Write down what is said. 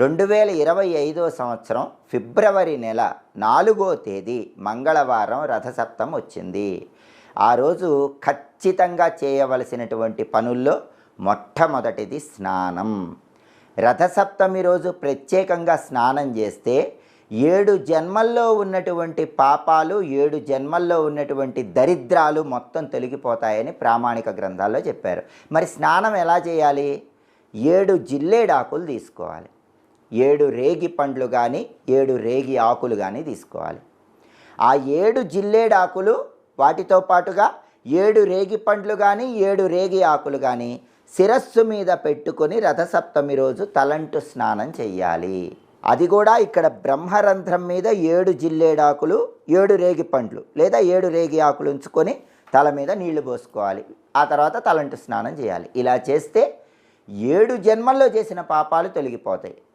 రెండు వేల ఇరవై ఐదో సంవత్సరం ఫిబ్రవరి నెల నాలుగో తేదీ మంగళవారం రథసప్తం వచ్చింది. ఆ రోజు ఖచ్చితంగా చేయవలసినటువంటి పనుల్లో మొట్టమొదటిది స్నానం. రథసప్తమి రోజు ప్రత్యేకంగా స్నానం చేస్తే ఏడు జన్మల్లో ఉన్నటువంటి పాపాలు ఏడు జన్మల్లో ఉన్నటువంటి దరిద్రాలు మొత్తం తొలగిపోతాయని ప్రామాణిక గ్రంథాల్లో చెప్పారు. మరి స్నానం ఎలా చేయాలి? ఏడు జిల్లేడాకులు తీసుకోవాలి. ఏడు రేగి పండ్లు కానీ ఏడు రేగి ఆకులు కానీ తీసుకోవాలి. ఆ ఏడు జిల్లేడాకులు వాటితో పాటుగా ఏడు రేగి పండ్లు కానీ ఏడు రేగి ఆకులు కానీ శిరస్సు మీద పెట్టుకొని రథసప్తమి రోజు తలంటు స్నానం చెయ్యాలి. అది కూడా ఇక్కడ బ్రహ్మరంధ్రం మీద ఏడు జిల్లేడాకులు ఏడు రేగి పండ్లు లేదా ఏడు రేగి ఆకులు ఉంచుకొని తల మీద నీళ్ళు పోసుకోవాలి. ఆ తర్వాత తలంటు స్నానం చేయాలి. ఇలా చేస్తే ఏడు జన్మల్లో చేసిన పాపాలు తొలగిపోతాయి.